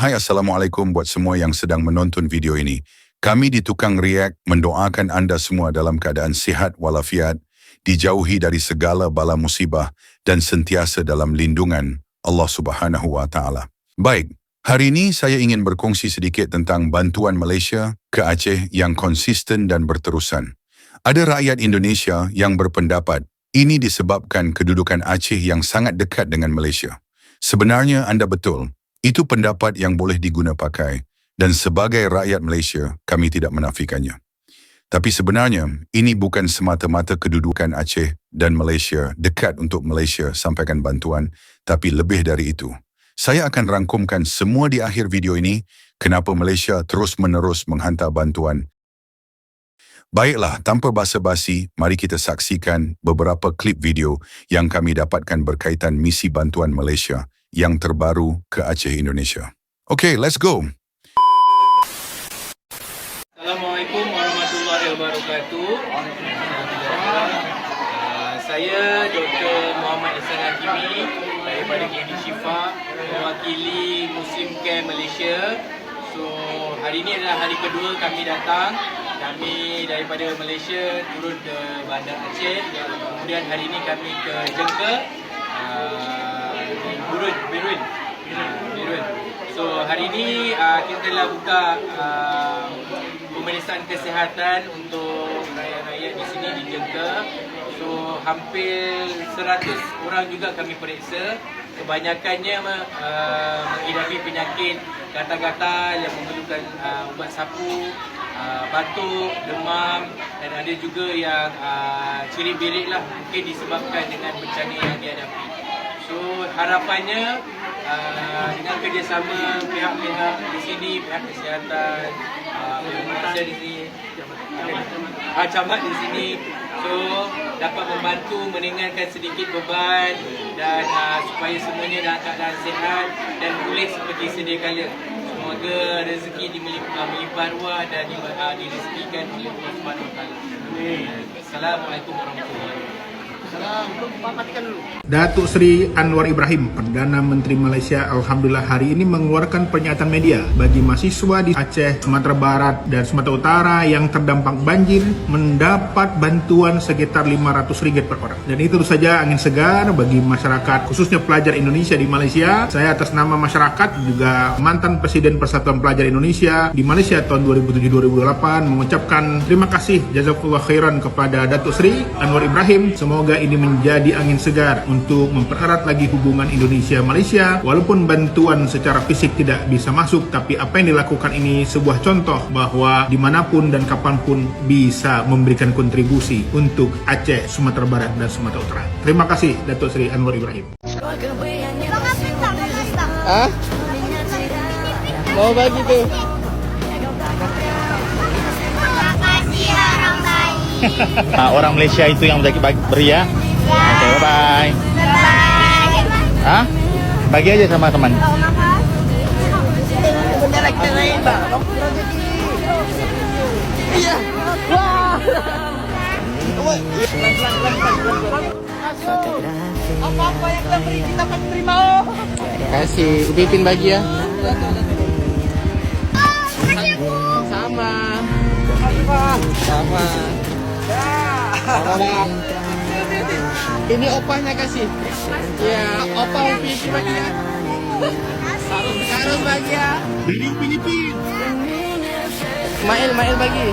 Hai Assalamualaikum buat semua yang sedang menonton video ini. Kami di Tukang React mendoakan anda semua dalam keadaan sihat walafiat, dijauhi dari segala bala musibah dan sentiasa dalam lindungan Allah Subhanahu wa taala. Baik, hari ini saya ingin berkongsi sedikit tentang bantuan Malaysia ke Aceh yang konsisten dan berterusan. Ada rakyat Indonesia yang berpendapat ini disebabkan kedudukan Aceh yang sangat dekat dengan Malaysia. Sebenarnya anda betul. Itu pendapat yang boleh diguna pakai dan sebagai rakyat Malaysia, kami tidak menafikannya. Tapi sebenarnya, ini bukan semata-mata kedudukan Aceh dan Malaysia dekat untuk Malaysia sampaikan bantuan, tapi lebih dari itu. Saya akan rangkumkan semua di akhir video ini kenapa Malaysia terus-menerus menghantar bantuan. Baiklah, tanpa basa-basi, mari kita saksikan beberapa klip video yang kami dapatkan berkaitan misi bantuan Malaysia yang terbaru ke Aceh Indonesia. Okay, let's go. Assalamualaikum warahmatullahi wabarakatuh. Uh, saya Dr. Muhammad Ihsan Hakimi daripada KD Shifa mewakili Muslim Care Malaysia. So hari ini adalah hari kedua kami datang. Kami daripada Malaysia turun ke Bandar Aceh. Kemudian hari ini kami ke Jengke. Uh, Birun, Birun. Birun. So hari ini uh, kita telah buka uh, pemeriksaan kesihatan untuk rakyat-rakyat di sini di Jengka. So hampir 100 orang juga kami periksa. Kebanyakannya uh, menghidapi penyakit gatal-gatal yang memerlukan uh, ubat sapu, uh, batuk, demam dan ada juga yang uh, ciri bilik lah mungkin disebabkan dengan bencana yang dihadapi. So harapannya uh, dengan kerjasama pihak-pihak di sini, pihak kesihatan, uh, pihak di sini, uh, camat di sini, so dapat membantu meringankan sedikit beban dan uh, supaya semuanya dalam keadaan sihat dan pulih seperti sedia kala. Semoga rezeki dimelimpah melimpah ruah dan uh, direzekikan oleh Allah Subhanahu Wa Taala. Assalamualaikum warahmatullahi wabarakatuh. Datuk Seri Anwar Ibrahim, Perdana Menteri Malaysia, Alhamdulillah hari ini mengeluarkan pernyataan media bagi mahasiswa di Aceh, Sumatera Barat dan Sumatera Utara yang terdampak banjir mendapat bantuan sekitar RM500 per orang. Dan itu saja angin segar bagi masyarakat, khususnya pelajar Indonesia di Malaysia. Saya atas nama masyarakat juga mantan Presiden Persatuan Pelajar Indonesia di Malaysia tahun 2007-2008 mengucapkan terima kasih jazakallah khairan kepada Datuk Seri Anwar Ibrahim. Semoga ini menjadi angin segar untuk mempererat lagi hubungan Indonesia-Malaysia walaupun bantuan secara fisik tidak bisa masuk tapi apa yang dilakukan ini sebuah contoh bahwa di mana pun dan kapan pun bisa memberikan kontribusi untuk Aceh, Sumatera Barat dan Sumatera Utara. Terima kasih Datuk Seri Anwar Ibrahim. Hah? Mau bagi tu? Ah, orang Malaysia itu yang beri ya. Oke, bye bye. Hah? Bagi aja sama teman. Wah. Apa-apa yang kita beri kita akan terima. Oh. Kasih Upipin bagi ya. Sama. Sama. Sama. Ini opahnya kasih. Ya, opah Upipin bagi ya. Harus bagi ya. Dari Filipin. Mail, Mail bagi.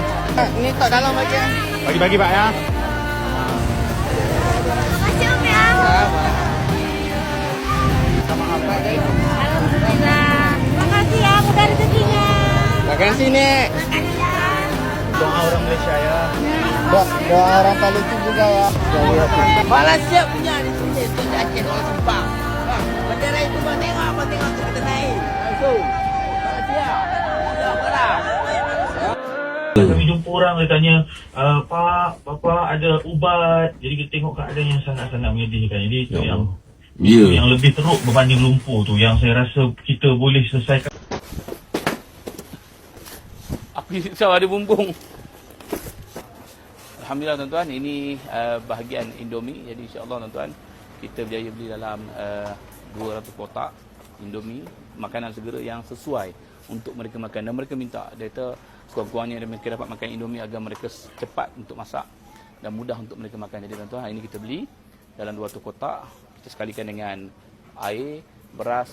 Ini tak dalam bagi ya. Bagi-bagi Pak ya. Alhamdulillah. Makasih ya, mudah rezekinya. Terima kasih nek. Doa orang Malaysia ya. Doa, doa orang Malaysia juga ya. Malaysia punya di sini itu Aceh orang Sempang. Bang, Bendera itu bang tengok apa tengok tu kita naik. Langsung. Malaysia. Ya, parah. Kami jumpa orang dia tanya, uh, Pak, Bapa ada ubat. Jadi kita tengok keadaan yang sangat-sangat menyedihkan. Jadi itu Ya yang Ya. yang lebih teruk berbanding lumpur tu. Yang saya rasa kita boleh selesaikan api risau ada bumbung. Alhamdulillah tuan-tuan, ini uh, bahagian Indomie. Jadi insya-Allah tuan-tuan, kita berjaya beli dalam uh, 200 kotak Indomie makanan segera yang sesuai untuk mereka makan dan mereka minta dia kata sekurang-kurangnya mereka dapat makan Indomie agar mereka cepat untuk masak dan mudah untuk mereka makan. Jadi tuan-tuan hari ini kita beli dalam 200 kotak kita sekalikan dengan air, beras,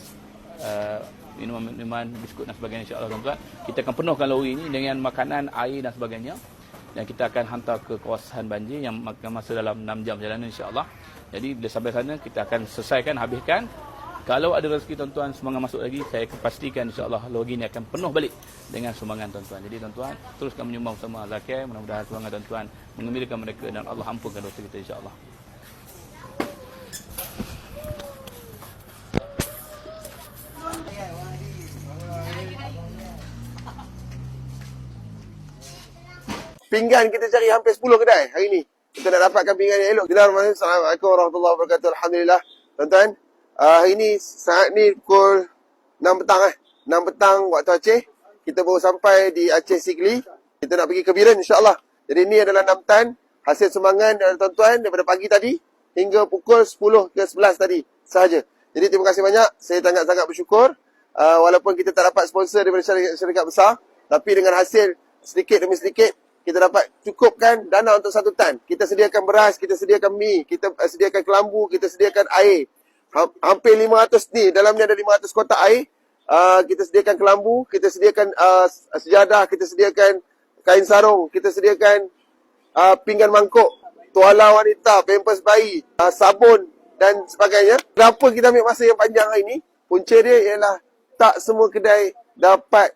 uh, minuman-minuman, biskut dan sebagainya insya-Allah tuan-tuan. Kita akan penuhkan lori ini dengan makanan, air dan sebagainya dan kita akan hantar ke kawasan banjir yang makan masa dalam 6 jam perjalanan insya-Allah. Jadi bila sampai sana kita akan selesaikan habiskan kalau ada rezeki tuan-tuan sumbangan masuk lagi, saya akan pastikan insya-Allah lori ini akan penuh balik dengan sumbangan tuan-tuan. Jadi tuan-tuan, teruskan menyumbang bersama Zakir. Mudah-mudahan sumbangan tuan-tuan mengembirakan mereka dan Allah ampunkan dosa kita insya-Allah. Pinggan kita cari hampir 10 kedai hari ni. Kita nak dapatkan pinggan yang elok. Bismillahirrahmanirrahim. Assalamualaikum warahmatullahi wabarakatuh. Alhamdulillah. Tuan-tuan, uh, hari ni saat ni pukul 6 petang eh. 6 petang waktu Aceh. Kita baru sampai di Aceh Sigli. Kita nak pergi ke Biren insyaAllah. Jadi ni adalah 6 tan hasil sumbangan dari tuan-tuan daripada pagi tadi hingga pukul 10 ke 11 tadi sahaja. Jadi terima kasih banyak. Saya sangat-sangat bersyukur. Uh, walaupun kita tak dapat sponsor daripada syarikat-syarikat besar. Tapi dengan hasil sedikit demi sedikit kita dapat cukupkan dana untuk satu tan. Kita sediakan beras, kita sediakan mi, kita uh, sediakan kelambu, kita sediakan air. Ha- hampir 500 ni, dalamnya ada 500 kotak air. Uh, kita sediakan kelambu, kita sediakan uh, sejadah, kita sediakan kain sarung, kita sediakan uh, pinggan mangkuk, tuala wanita, pampers bayi, uh, sabun dan sebagainya. Kenapa kita ambil masa yang panjang hari ini? Punca dia ialah tak semua kedai dapat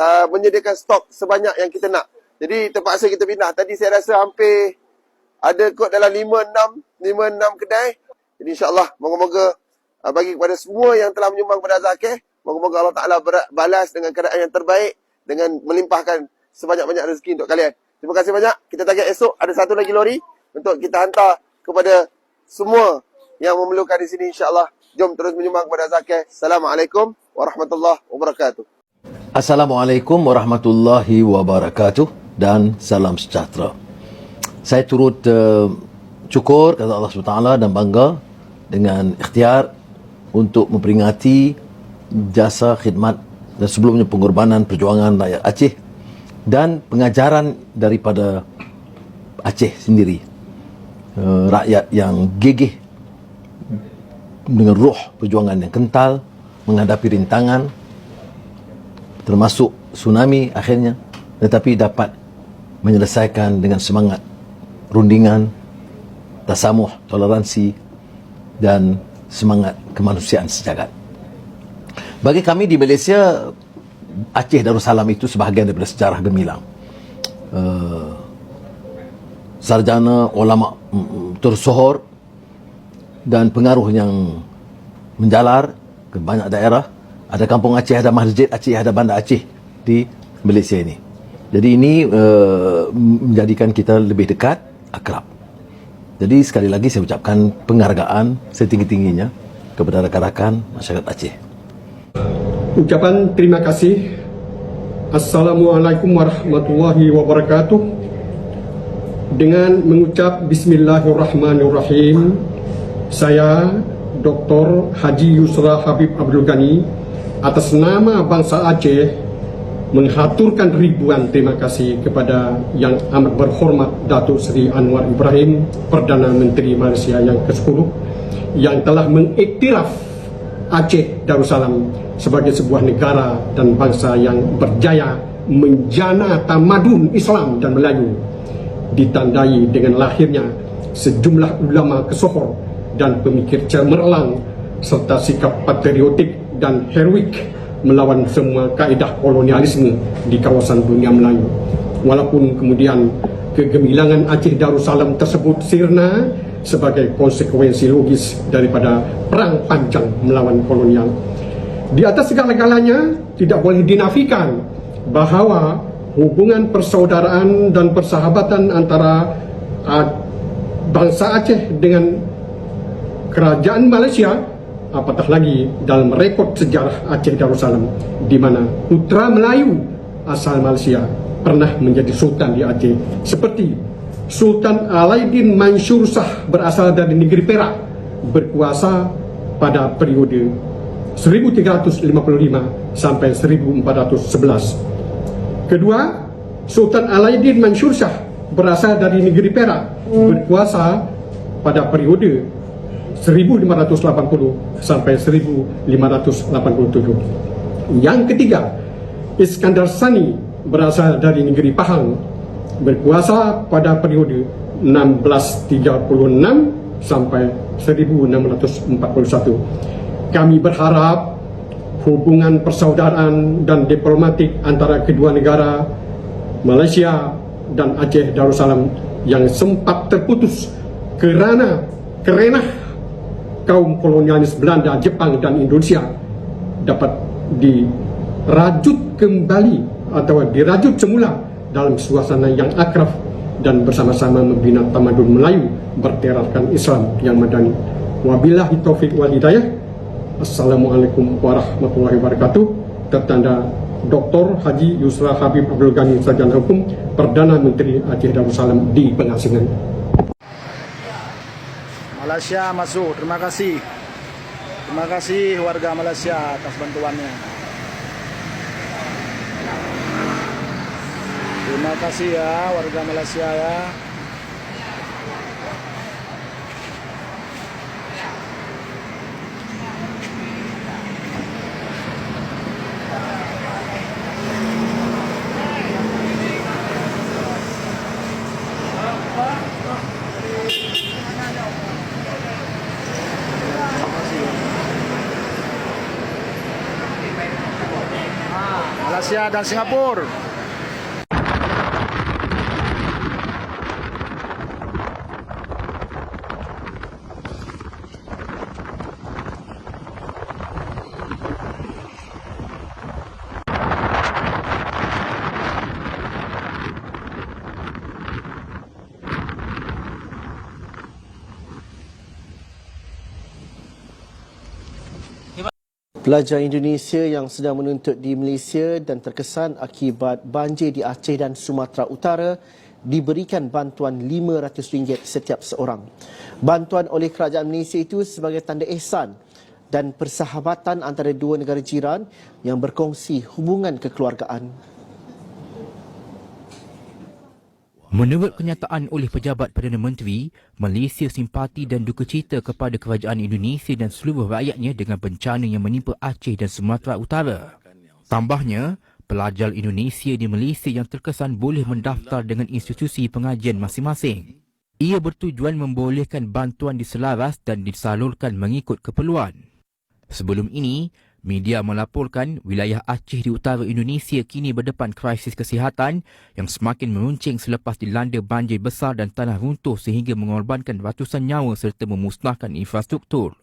uh, menyediakan stok sebanyak yang kita nak. Jadi terpaksa kita pindah. Tadi saya rasa hampir ada kot dalam 5-6 5-6 kedai. Jadi insyaAllah moga-moga uh, bagi kepada semua yang telah menyumbang kepada Zakir, moga-moga Allah Ta'ala balas dengan keadaan yang terbaik dengan melimpahkan sebanyak-banyak rezeki untuk kalian. Terima kasih banyak. Kita target esok ada satu lagi lori untuk kita hantar kepada semua yang memerlukan di sini insyaAllah. Jom terus menyumbang kepada Zakir. Assalamualaikum warahmatullahi wabarakatuh. Assalamualaikum warahmatullahi wabarakatuh dan salam sejahtera. Saya turut syukur kata Allah SWT dan bangga dengan ikhtiar untuk memperingati jasa khidmat dan sebelumnya pengorbanan perjuangan rakyat Aceh dan pengajaran daripada Aceh sendiri. Uh, rakyat yang gigih dengan roh perjuangan yang kental menghadapi rintangan termasuk tsunami akhirnya tetapi dapat menyelesaikan dengan semangat rundingan tasamuh toleransi dan semangat kemanusiaan sejagat. Bagi kami di Malaysia Aceh Darussalam itu sebahagian daripada sejarah gemilang. Uh, sarjana ulama mm, tersohor dan pengaruh yang menjalar ke banyak daerah. Ada kampung Aceh, ada masjid Aceh, ada bandar Aceh di Malaysia ini. Jadi ini uh, menjadikan kita lebih dekat, akrab. Jadi sekali lagi saya ucapkan penghargaan setinggi-tingginya kepada rakan-rakan masyarakat Aceh. Ucapan terima kasih. Assalamualaikum warahmatullahi wabarakatuh. Dengan mengucap Bismillahirrahmanirrahim, saya Dr. Haji Yusra Habib Abdul Ghani atas nama bangsa Aceh menghaturkan ribuan terima kasih kepada yang amat berhormat Datuk Seri Anwar Ibrahim Perdana Menteri Malaysia yang ke-10 yang telah mengiktiraf Aceh Darussalam sebagai sebuah negara dan bangsa yang berjaya menjana tamadun Islam dan Melayu ditandai dengan lahirnya sejumlah ulama kesohor dan pemikir cemerlang serta sikap patriotik dan heroik melawan semua kaedah kolonialisme di kawasan dunia Melayu. Walaupun kemudian kegemilangan Aceh Darussalam tersebut sirna sebagai konsekuensi logis daripada perang panjang melawan kolonial. Di atas segala-galanya tidak boleh dinafikan bahawa hubungan persaudaraan dan persahabatan antara uh, bangsa Aceh dengan kerajaan Malaysia apatah lagi dalam rekod sejarah Aceh Darussalam di mana putra Melayu asal Malaysia pernah menjadi sultan di Aceh seperti Sultan Alaidin Mansur Shah berasal dari negeri Perak berkuasa pada periode 1355 sampai 1411. Kedua, Sultan Alaidin Mansur Shah berasal dari negeri Perak berkuasa pada periode 1580 sampai 1587. Yang ketiga, Iskandar Sani berasal dari negeri Pahang berkuasa pada periode 1636 sampai 1641. Kami berharap hubungan persaudaraan dan diplomatik antara kedua negara Malaysia dan Aceh Darussalam yang sempat terputus kerana kerenah kaum kolonialis Belanda, Jepang dan Indonesia dapat dirajut kembali atau dirajut semula dalam suasana yang akrab dan bersama-sama membina tamadun Melayu berteraskan Islam yang madani. Wabillahi taufik wal hidayah. Assalamualaikum warahmatullahi wabarakatuh. Tertanda Dr. Haji Yusra Habib Abdul Ghani Sarjana Hukum Perdana Menteri Aceh Darussalam di pengasingan. Malaysia masuk. Terima kasih. Terima kasih warga Malaysia atas bantuannya. Terima kasih ya warga Malaysia ya. Malaysia dan Singapura. Pelajar Indonesia yang sedang menuntut di Malaysia dan terkesan akibat banjir di Aceh dan Sumatera Utara diberikan bantuan RM500 setiap seorang. Bantuan oleh kerajaan Malaysia itu sebagai tanda ihsan dan persahabatan antara dua negara jiran yang berkongsi hubungan kekeluargaan. Menurut kenyataan oleh pejabat Perdana Menteri, Malaysia simpati dan duka cita kepada kerajaan Indonesia dan seluruh rakyatnya dengan bencana yang menimpa Aceh dan Sumatera Utara. Tambahnya, pelajar Indonesia di Malaysia yang terkesan boleh mendaftar dengan institusi pengajian masing-masing. Ia bertujuan membolehkan bantuan diselaras dan disalurkan mengikut keperluan. Sebelum ini, media melaporkan wilayah Aceh di utara Indonesia kini berdepan krisis kesihatan yang semakin meruncing selepas dilanda banjir besar dan tanah runtuh sehingga mengorbankan ratusan nyawa serta memusnahkan infrastruktur.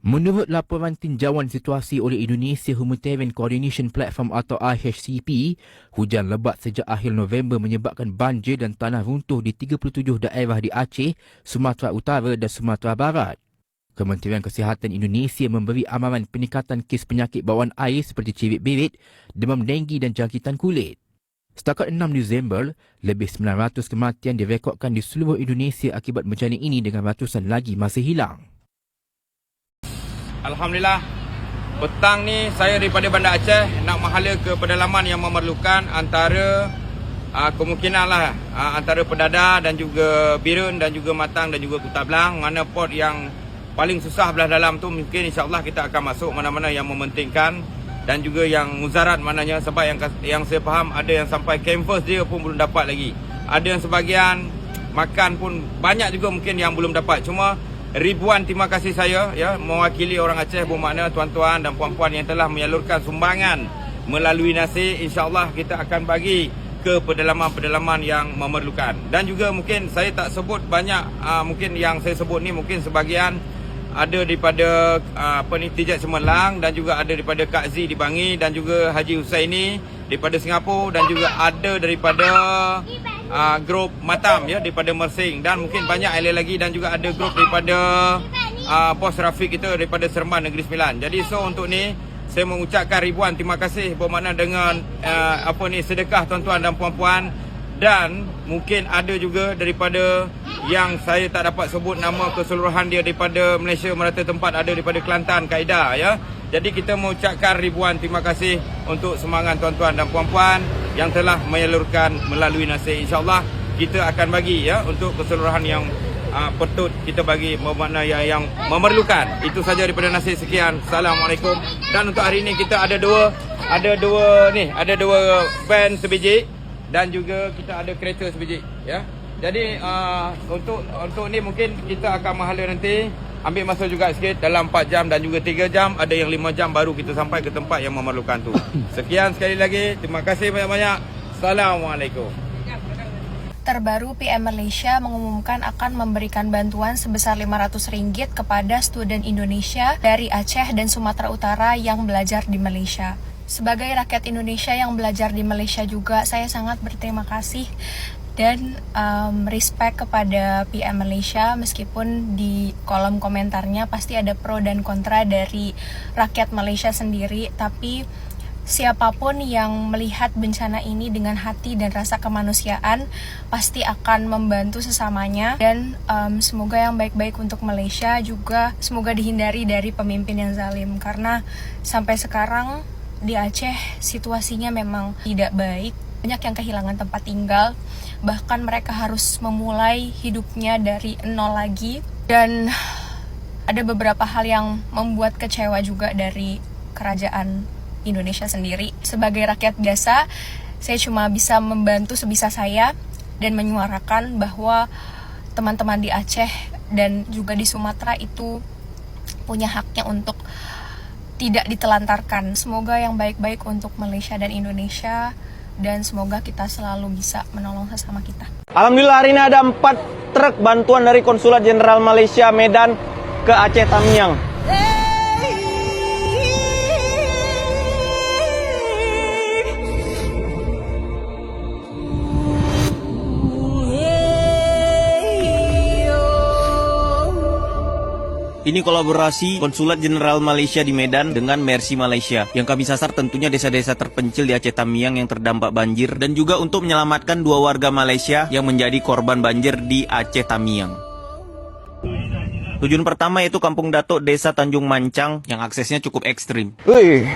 Menurut laporan tinjauan situasi oleh Indonesia Humanitarian Coordination Platform atau IHCP, hujan lebat sejak akhir November menyebabkan banjir dan tanah runtuh di 37 daerah di Aceh, Sumatera Utara dan Sumatera Barat. Kementerian Kesihatan Indonesia memberi amaran peningkatan kes penyakit bawaan air seperti cirit-birit, demam denggi dan jangkitan kulit. Setakat 6 Disember, lebih 900 kematian direkodkan di seluruh Indonesia akibat bencana ini dengan ratusan lagi masih hilang. Alhamdulillah, petang ni saya daripada Bandar Aceh nak mahala ke pedalaman yang memerlukan antara uh, kemungkinan lah uh, antara Pedada dan juga Birun dan juga Matang dan juga Kuta Belang mana port yang paling susah belah dalam tu mungkin insyaAllah kita akan masuk mana-mana yang mementingkan dan juga yang muzarat maknanya sebab yang yang saya faham ada yang sampai campus dia pun belum dapat lagi. Ada yang sebahagian makan pun banyak juga mungkin yang belum dapat. Cuma ribuan terima kasih saya ya mewakili orang Aceh bermakna tuan-tuan dan puan-puan yang telah menyalurkan sumbangan melalui nasi insya-Allah kita akan bagi ke pedalaman-pedalaman yang memerlukan. Dan juga mungkin saya tak sebut banyak uh, mungkin yang saya sebut ni mungkin sebahagian ada daripada uh, Tijat Semelang dan juga ada daripada Kak Z di Bangi dan juga Haji Husaini daripada Singapura dan juga ada daripada uh, grup Matam ya daripada Mersing dan mungkin banyak lain lagi dan juga ada grup daripada uh, Bos Rafiq kita daripada Seremban Negeri Sembilan. Jadi so untuk ni saya mengucapkan ribuan terima kasih bermakna dengan uh, apa ni sedekah tuan-tuan dan puan-puan dan mungkin ada juga daripada yang saya tak dapat sebut nama keseluruhan dia daripada Malaysia merata tempat ada daripada Kelantan Kaedah ya Jadi kita mengucapkan ribuan terima kasih untuk semangat tuan-tuan dan puan-puan yang telah menyalurkan melalui nasib. InsyaAllah kita akan bagi ya untuk keseluruhan yang uh, patut kita bagi bermakna yang, yang memerlukan. Itu saja daripada nasib sekian. Assalamualaikum. Dan untuk hari ini kita ada dua ada dua ni, ada dua van sebiji dan juga kita ada kereta sebiji ya. Jadi uh, untuk untuk ni mungkin kita akan mahala nanti ambil masa juga sikit dalam 4 jam dan juga 3 jam ada yang 5 jam baru kita sampai ke tempat yang memerlukan tu. Sekian sekali lagi. Terima kasih banyak-banyak. Assalamualaikum. Terbaru PM Malaysia mengumumkan akan memberikan bantuan sebesar RM500 kepada student Indonesia dari Aceh dan Sumatera Utara yang belajar di Malaysia. Sebagai rakyat Indonesia yang belajar di Malaysia juga, saya sangat berterima kasih dan um, respect kepada PM Malaysia. Meskipun di kolom komentarnya pasti ada pro dan kontra dari rakyat Malaysia sendiri tapi siapa pun yang melihat bencana ini dengan hati dan rasa kemanusiaan pasti akan membantu sesamanya. Dan um, semoga yang baik-baik untuk Malaysia juga semoga dihindari dari pemimpin yang zalim. Karena sampai sekarang di Aceh situasinya memang tidak baik. Banyak yang kehilangan tempat tinggal. Bahkan mereka harus memulai hidupnya dari nol lagi. Dan ada beberapa hal yang membuat kecewa juga dari kerajaan Indonesia sendiri. Sebagai rakyat biasa, saya cuma bisa membantu sebisa saya dan menyuarakan bahwa teman-teman di Aceh dan juga di Sumatera itu punya haknya untuk tidak ditelantarkan. Semoga yang baik-baik untuk Malaysia dan Indonesia dan semoga kita selalu bisa menolong sesama kita. Alhamdulillah hari ini ada empat truk bantuan dari Konsulat Jenderal Malaysia Medan ke Aceh Tamiang. Ini kolaborasi Konsulat Jenderal Malaysia di Medan dengan Mercy Malaysia. Yang kami sasar tentunya desa-desa terpencil di Aceh Tamiang yang terdampak banjir dan juga untuk menyelamatkan dua warga Malaysia yang menjadi korban banjir di Aceh Tamiang. Tujuan pertama yaitu Kampung Datuk Desa Tanjung Mancang yang aksesnya cukup ekstrim. Wih,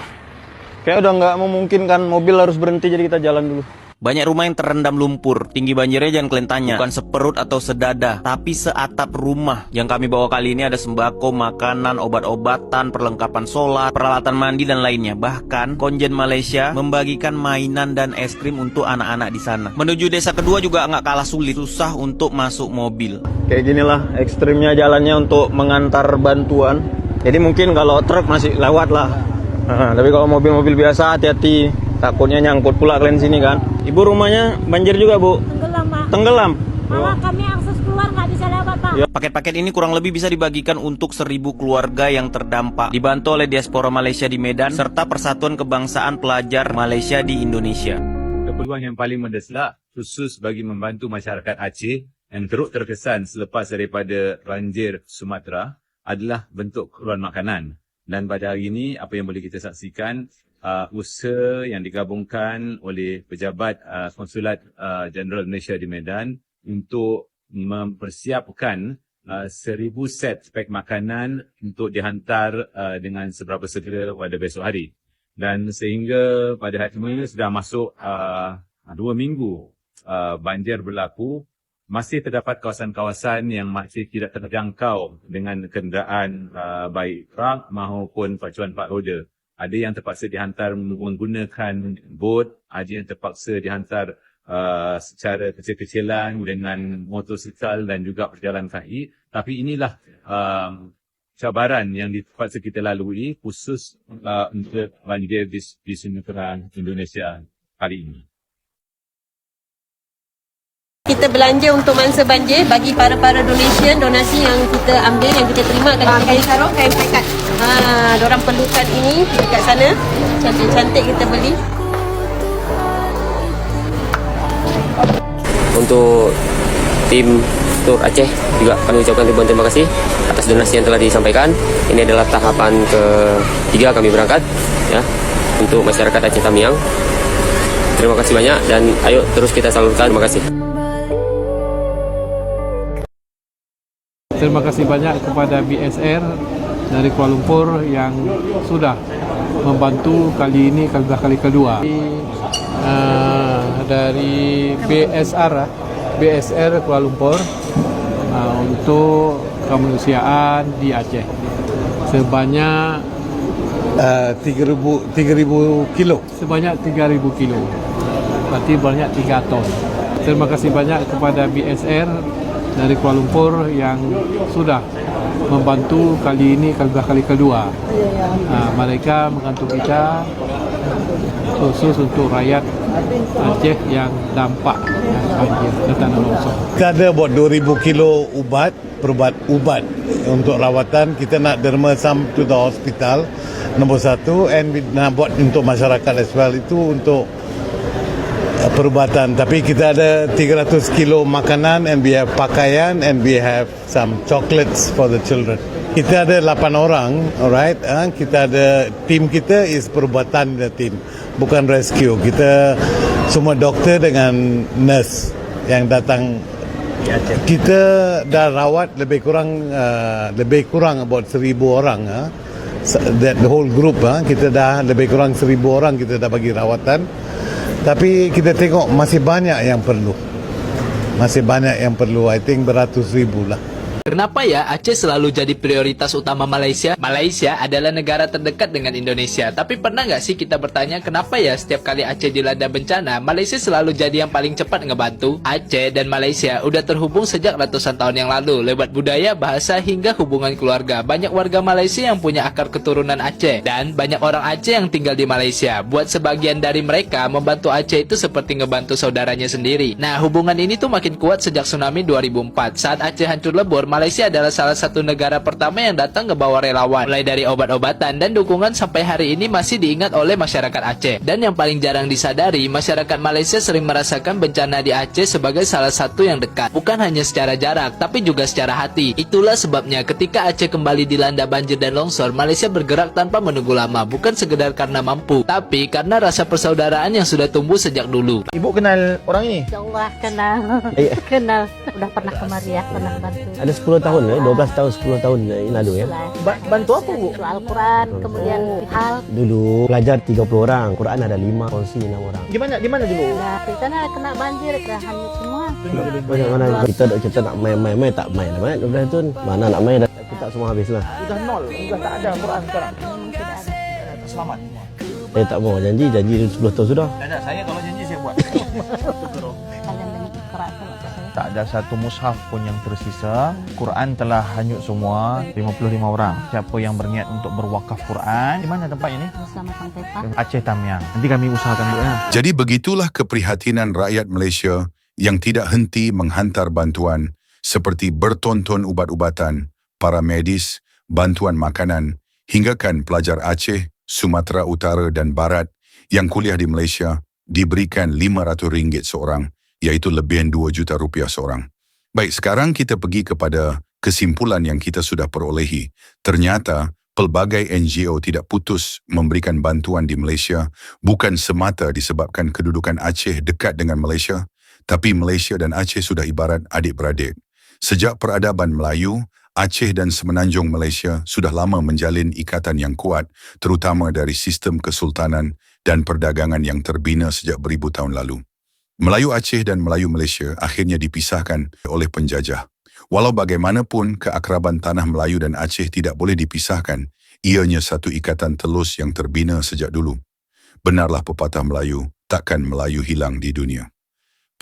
kayak udah nggak memungkinkan mobil harus berhenti jadi kita jalan dulu. Banyak rumah yang terendam lumpur. Tinggi banjirnya jangan kalian tanya. Bukan seperut atau sedada, tapi seatap rumah. Yang kami bawa kali ini ada sembako, makanan, obat-obatan, perlengkapan solar, peralatan mandi, dan lainnya. Bahkan, Konjen Malaysia membagikan mainan dan es krim untuk anak-anak di sana. Menuju desa kedua juga nggak kalah sulit. Susah untuk masuk mobil. Kayak ginilah ekstrimnya jalannya untuk mengantar bantuan. Jadi mungkin kalau truk masih lewat lah. Nah, tapi kalau mobil-mobil biasa hati-hati. Takutnya nyangkut pula kalian sini kan. Ibu rumahnya banjir juga bu? Tenggelam, Pak. Tenggelam? Malah kami akses keluar nggak bisa lewat, Pak. Ya, Paket-paket ini kurang lebih bisa dibagikan untuk seribu keluarga yang terdampak. Dibantu oleh diaspora Malaysia di Medan serta Persatuan Kebangsaan Pelajar Malaysia di Indonesia. Keperluan yang paling mendesak khusus bagi membantu masyarakat Aceh yang teruk terkesan selepas daripada banjir Sumatera adalah bentuk keperluan makanan. Dan pada hari ini apa yang boleh kita saksikan uh, usaha yang digabungkan oleh pejabat uh, Konsulat uh, Jenderal Malaysia di Medan untuk mempersiapkan uh, seribu set spek makanan untuk dihantar uh, dengan seberapa segera pada besok hari. Dan sehingga pada hari ini sudah masuk uh, dua minggu uh, banjir berlaku, masih terdapat kawasan-kawasan yang masih tidak terjangkau dengan kenderaan uh, baik truk maupun pacuan empat roda. Ada yang terpaksa dihantar menggunakan bot, ada yang terpaksa dihantar uh, secara kecil-kecilan dengan motosikal dan juga perjalanan kaki. Tapi inilah um, cabaran yang dipaksa kita lalui khusus uh, untuk banjir di, di Sumatera Indonesia kali ini. Kita belanja untuk mangsa banjir bagi para-para donation, donasi yang kita ambil, yang kita terima akan kita kain sarung, kain pekat. Ha, orang perlukan ini dekat sana. Cantik-cantik kita beli. Untuk tim Tur Aceh juga kami ucapkan ribuan terima kasih atas donasi yang telah disampaikan. Ini adalah tahapan ketiga kami berangkat ya untuk masyarakat Aceh Tamiang. Terima kasih banyak dan ayo terus kita salurkan. Terima kasih. Terima kasih banyak kepada BSR dari Kuala Lumpur yang sudah membantu kali ini kali kali kedua. Uh, dari BSR ah, BSR Kuala Lumpur uh, untuk kemanusiaan di Aceh. Sebanyak uh, 3000 3000 kilo. sebanyak 3000 kilo. Berarti banyak 3 ton. Terima kasih banyak kepada BSR dari Kuala Lumpur yang sudah membantu kali ini kali kali kedua uh, mereka membantu kita khusus untuk rakyat Aceh yang dampak banjir dan tanah longsor. Kita ada buat 2000 kilo ubat, perubat ubat untuk rawatan. Kita nak derma some to the hospital nombor satu and nak buat untuk masyarakat as well itu untuk perubatan. Tapi kita ada 300 kilo makanan and we have pakaian and we have some chocolates for the children. Kita ada 8 orang, alright. Uh, kita ada tim kita is perubatan the team, bukan rescue. Kita semua doktor dengan nurse yang datang. Kita dah rawat lebih kurang uh, lebih kurang about 1000 orang. Uh. That the whole group uh, kita dah lebih kurang 1000 orang kita dah bagi rawatan. Tapi kita tengok masih banyak yang perlu. Masih banyak yang perlu. I think beratus ribu lah. Kenapa ya Aceh selalu jadi prioritas utama Malaysia? Malaysia adalah negara terdekat dengan Indonesia. Tapi pernah nggak sih kita bertanya kenapa ya setiap kali Aceh dilanda bencana, Malaysia selalu jadi yang paling cepat ngebantu? Aceh dan Malaysia udah terhubung sejak ratusan tahun yang lalu lewat budaya, bahasa hingga hubungan keluarga. Banyak warga Malaysia yang punya akar keturunan Aceh dan banyak orang Aceh yang tinggal di Malaysia. Buat sebagian dari mereka membantu Aceh itu seperti ngebantu saudaranya sendiri. Nah, hubungan ini tuh makin kuat sejak tsunami 2004 saat Aceh hancur lebur. Malaysia adalah salah satu negara pertama yang datang ke bawah relawan, mulai dari obat-obatan dan dukungan sampai hari ini masih diingat oleh masyarakat Aceh. Dan yang paling jarang disadari, masyarakat Malaysia sering merasakan bencana di Aceh sebagai salah satu yang dekat, bukan hanya secara jarak, tapi juga secara hati. Itulah sebabnya ketika Aceh kembali dilanda banjir dan longsor, Malaysia bergerak tanpa menunggu lama, bukan sekedar karena mampu, tapi karena rasa persaudaraan yang sudah tumbuh sejak dulu. Ibu kenal orang ini? InsyaAllah kenal. Eh. kenal. Udah pernah kemari ya, pernah bantu. Ada 10 tahun ya, 12 tahun, 10 tahun yang lalu ya. Ba- bantu apa bu? Al-Quran, kemudian hal. Dulu belajar 30 orang, Quran ada 5, kongsi 6 orang. Gimana di mana dulu? Nah, kita nak kena banjir, dah hanyut semua. Banyak mana kita dok kita nak main-main main tak main main udah tu mana nak main dah kita semua habis lah. Sudah nol, sudah tak ada Quran sekarang. Selamat. Saya tak mau janji janji 10 tahun sudah. Tak ada, saya kalau janji saya buat. Tak ada satu mushaf pun yang tersisa. Quran telah hanyut semua, 55 orang. Siapa yang berniat untuk berwakaf Quran, di mana tempat ini? Aceh Tamiang. Nanti kami usahakan bu ya. Jadi begitulah keprihatinan rakyat Malaysia yang tidak henti menghantar bantuan seperti bertonton ubat-ubatan, para medis, bantuan makanan, hinggakan pelajar Aceh, Sumatera Utara dan Barat yang kuliah di Malaysia diberikan RM500 seorang, iaitu lebihan 2 juta rupiah seorang. Baik, sekarang kita pergi kepada kesimpulan yang kita sudah perolehi. Ternyata pelbagai NGO tidak putus memberikan bantuan di Malaysia bukan semata disebabkan kedudukan Aceh dekat dengan Malaysia, tapi Malaysia dan Aceh sudah ibarat adik-beradik. Sejak peradaban Melayu, Aceh dan Semenanjung Malaysia sudah lama menjalin ikatan yang kuat, terutama dari sistem kesultanan dan perdagangan yang terbina sejak beribu tahun lalu. Melayu Aceh dan Melayu Malaysia akhirnya dipisahkan oleh penjajah. Walau bagaimanapun keakraban tanah Melayu dan Aceh tidak boleh dipisahkan, ianya satu ikatan telus yang terbina sejak dulu. Benarlah pepatah Melayu, takkan Melayu hilang di dunia.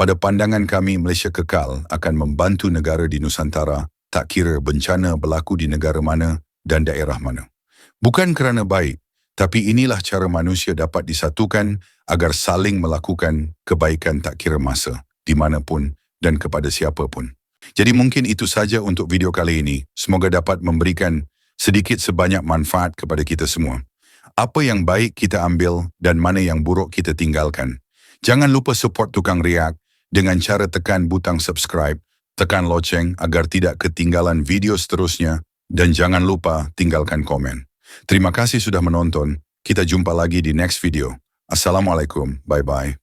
Pada pandangan kami, Malaysia kekal akan membantu negara di Nusantara tak kira bencana berlaku di negara mana dan daerah mana. Bukan kerana baik, tapi inilah cara manusia dapat disatukan agar saling melakukan kebaikan tak kira masa, di manapun dan kepada siapa pun. Jadi mungkin itu saja untuk video kali ini. Semoga dapat memberikan sedikit sebanyak manfaat kepada kita semua. Apa yang baik kita ambil dan mana yang buruk kita tinggalkan. Jangan lupa support Tukang Riak dengan cara tekan butang subscribe, tekan loceng agar tidak ketinggalan video seterusnya dan jangan lupa tinggalkan komen. Terima kasih sudah menonton. Kita jumpa lagi di next video. Assalamualaikum. Bye-bye.